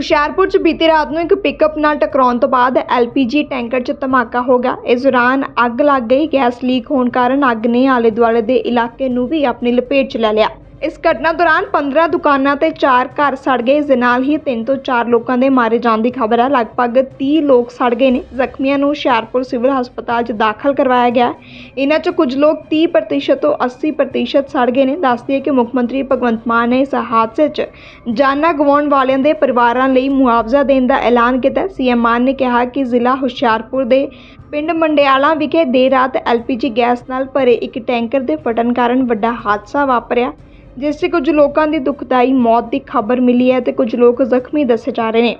ਹੁਸ਼ਿਆਰਪੁਰ 'ਚ ਬੀਤੀ ਰਾਤ ਨੂੰ ਇੱਕ ਪਿਕਅਪ ਨਾਲ ਟਕਰਾਉਣ ਤੋਂ ਬਾਅਦ ਐਲਪੀਜੀ ਟੈਂਕਰ 'ਚ ਧਮਾਕਾ ਹੋ ਗਿਆ। ਇਸ ਦੌਰਾਨ ਅੱਗ ਲੱਗ ਗਈ। ਗੈਸ ਲੀਕ ਹੋਣ ਕਾਰਨ ਅੱਗ ਨੇ ਆਲੇ ਦੁਆਲੇ ਦੇ ਇਲਾਕੇ ਨੂੰ ਵੀ ਆਪਣੀ ਲਪੇਟ 'ਚ ਲੈ ਲਿਆ। ਇਸ ਘਟਨਾ ਦੌਰਾਨ 15 ਦੁਕਾਨਾਂ ਤੇ 4 ਘਰ ਸੜ ਗਏ। ਇਸ ਦੇ ਨਾਲ ਹੀ 3 ਤੋਂ 4 ਲੋਕਾਂ ਦੇ ਮਾਰੇ ਜਾਣ ਦੀ ਖਬਰ ਹੈ ਲਗਭਗ 30 ਲੋਕ ਸੜ ਗਏ ਨੇ। ਜ਼ਖਮੀਆਂ ਨੂੰ ਹੁਸ਼ਿਆਰਪੁਰ ਸਿਵਲ ਹਸਪਤਾਲ 'ਚ ਦਾਖਲ ਕਰਵਾਇਆ ਗਿਆ। ਇਹਨਾਂ 'ਚ ਕੁਝ ਲੋਕ 30% ਤੋਂ 80% ਸੜ ਗਏ ਨੇ। ਦੱਸਦੀ ਹੈ ਕਿ ਮੁੱਖ ਮੰਤਰੀ ਭਗਵੰਤ ਮਾਨ ਨੇ ਇਸ ਹਾਦਸੇ 'ਚ ਜਾਨਾਂ ਗਵਾਉਣ ਵਾਲਿਆਂ ਦੇ ਪਰਿਵਾਰਾਂ ਲਈ ਮੁਆਵਜ਼ਾ ਦੇਣ ਦਾ ਐਲਾਨ ਕੀਤਾ। ਸੀਐਮ ਮਾਨ ਨੇ ਕਿਹਾ ਕਿ ਜ਼ਿਲ੍ਹਾ ਹੁਸ਼ਿਆਰਪੁਰ ਦੇ ਪਿੰਡ ਮੰਡਿਆਲਾ ਵਿਖੇ ਦੇਰ ਰਾਤ ਐਲਪੀਜੀ ਗੈਸ ਨਾਲ ਭਰੇ ਇੱਕ ਟੈਂਕਰ ਦੇ ਫਟਣ ਕਾਰਨ ਵੱਡਾ ਹਾਦਸਾ ਵਾਪਰਿਆ। ਜਿਸ 'ਚ ਕੁਝ ਲੋਕਾਂ ਦੀ ਦੁਖਦਾਈ ਮੌਤ ਦੀ ਖਬਰ ਮਿਲੀ ਹੈ ਤੇ ਕੁਝ ਲੋਕ ਜ਼ਖਮੀ ਦੱਸੇ ਜਾ ਰਹੇ ਨੇ।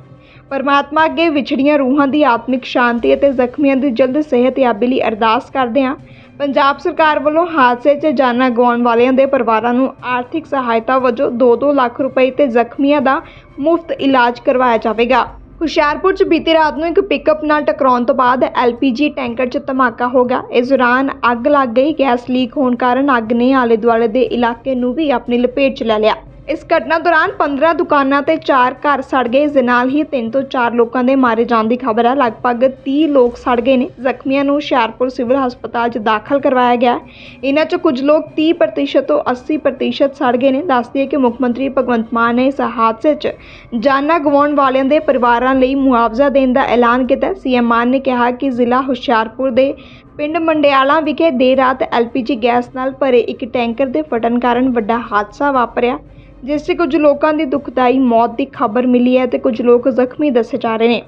ਪਰਮਾਤਮਾ ਅੱਗੇ ਵਿਛੜੀਆਂ ਰੂਹਾਂ ਦੀ ਆਤਮਿਕ ਸ਼ਾਂਤੀ ਅਤੇ ਜ਼ਖਮੀਆਂ ਦੀ ਜਲਦ ਸਿਹਤਯਾਬੀ ਲਈ ਅਰਦਾਸ ਕਰਦੇ ਹਾਂ। ਪੰਜਾਬ ਸਰਕਾਰ ਵੱਲੋਂ ਹਾਦਸੇ 'ਚ ਜਾਨਾਂ ਗਵਾਉਣ ਵਾਲਿਆਂ ਦੇ ਪਰਿਵਾਰਾਂ ਨੂੰ ਆਰਥਿਕ ਸਹਾਇਤਾ ਵਜੋਂ 2-2 ਲੱਖ ਰੁਪਏ ਤੇ ਜ਼ਖਮੀਆਂ ਦਾ ਮੁਫਤ ਇਲਾਜ ਕਰਵਾਇਆ ਜਾਵੇਗਾ। ਹੁਸ਼ਿਆਰਪੁਰ 'ਚ ਬੀਤੀ ਰਾਤ ਨੂੰ ਇੱਕ ਪਿਕਅਪ ਨਾਲ ਟਕਰਾਉਣ ਤੋਂ ਬਾਅਦ ਐਲਪੀਜੀ ਟੈਂਕਰ 'ਚ ਧਮਾਕਾ ਹੋ ਗਿਆ। ਇਸ ਦੌਰਾਨ ਅੱਗ ਲੱਗ ਗਈ। ਗੈਸ ਲੀਕ ਹੋਣ ਕਾਰਨ ਅੱਗ ਨੇ ਆਲੇ ਦੁਆਲੇ ਦੇ ਇਲਾਕੇ ਨੂੰ ਵੀ ਆਪਣੀ ਲਪੇਟ 'ਚ ਲੈ ਲਿਆ। ਇਸ ਘਟਨਾ ਦੌਰਾਨ 15 ਦੁਕਾਨਾਂ ਤੇ 4 ਘਰ ਸੜ ਗਏ। ਇਸ ਦੇ ਨਾਲ ਹੀ 3 ਤੋਂ 4 ਲੋਕਾਂ ਦੇ ਮਾਰੇ ਜਾਣ ਦੀ ਖਬਰ ਹੈ ਲਗਭਗ 30 ਲੋਕ ਸੜ ਗਏ ਨੇ। ਜ਼ਖਮੀਆਂ ਨੂੰ ਹੁਸ਼ਿਆਰਪੁਰ ਸਿਵਲ ਹਸਪਤਾਲ 'ਚ ਦਾਖਲ ਕਰਵਾਇਆ ਗਿਆ। ਇਹਨਾਂ 'ਚ ਕੁਝ ਲੋਕ 30% ਤੋਂ 80% ਸੜ ਗਏ ਨੇ। ਦੱਸਦੀ ਹੈ ਕਿ ਮੁੱਖ ਮੰਤਰੀ ਭਗਵੰਤ ਮਾਨ ਨੇ ਇਸ ਹਾਦਸੇ 'ਚ ਜਾਨਾਂ ਗਵਾਉਣ ਵਾਲਿਆਂ ਦੇ ਪਰਿਵਾਰਾਂ ਲਈ ਮੁਆਵਜ਼ਾ ਦੇਣ ਦਾ ਐਲਾਨ ਕੀਤਾ। ਸੀਐਮ ਮਾਨ ਨੇ ਕਿਹਾ ਕਿ ਜ਼ਿਲ੍ਹਾ ਹੁਸ਼ਿਆਰਪੁਰ ਦੇ ਪਿੰਡ ਮੰਡਿਆਲਾ ਵਿਖੇ ਦੇਰ ਰਾਤ ਐਲਪੀਜੀ ਗੈਸ ਨਾਲ ਭਰੇ ਇੱਕ ਟੈਂਕਰ ਦੇ ਫਟਣ ਕਾਰਨ ਵੱਡਾ ਹਾਦਸਾ ਵਾਪਰਿਆ। ਜਿਸ 'ਚ ਕੁਝ ਲੋਕਾਂ ਦੀ ਦੁਖਦਾਈ ਮੌਤ ਦੀ ਖਬਰ ਮਿਲੀ ਹੈ ਤੇ ਕੁਝ ਲੋਕ ਜ਼ਖਮੀ ਦੱਸੇ ਜਾ ਰਹੇ ਨੇ।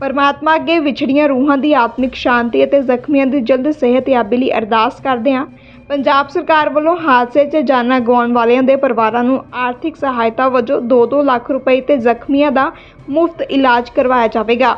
ਪਰਮਾਤਮਾ ਅੱਗੇ ਵਿਛੜੀਆਂ ਰੂਹਾਂ ਦੀ ਆਤਮਿਕ ਸ਼ਾਂਤੀ ਅਤੇ ਜ਼ਖਮੀਆਂ ਦੀ ਜਲਦ ਸਿਹਤਯਾਬੀ ਲਈ ਅਰਦਾਸ ਕਰਦੇ ਹਾਂ। ਪੰਜਾਬ ਸਰਕਾਰ ਵੱਲੋਂ ਹਾਦਸੇ 'ਚ ਜਾਨਾਂ ਗਵਾਉਣ ਵਾਲਿਆਂ ਦੇ ਪਰਿਵਾਰਾਂ ਨੂੰ ਆਰਥਿਕ ਸਹਾਇਤਾ ਵਜੋਂ 2-2 ਲੱਖ ਰੁਪਏ ਤੇ ਜ਼ਖਮੀਆਂ ਦਾ ਮੁਫਤ ਇਲਾਜ ਕਰਵਾਇਆ ਜਾਵੇਗਾ।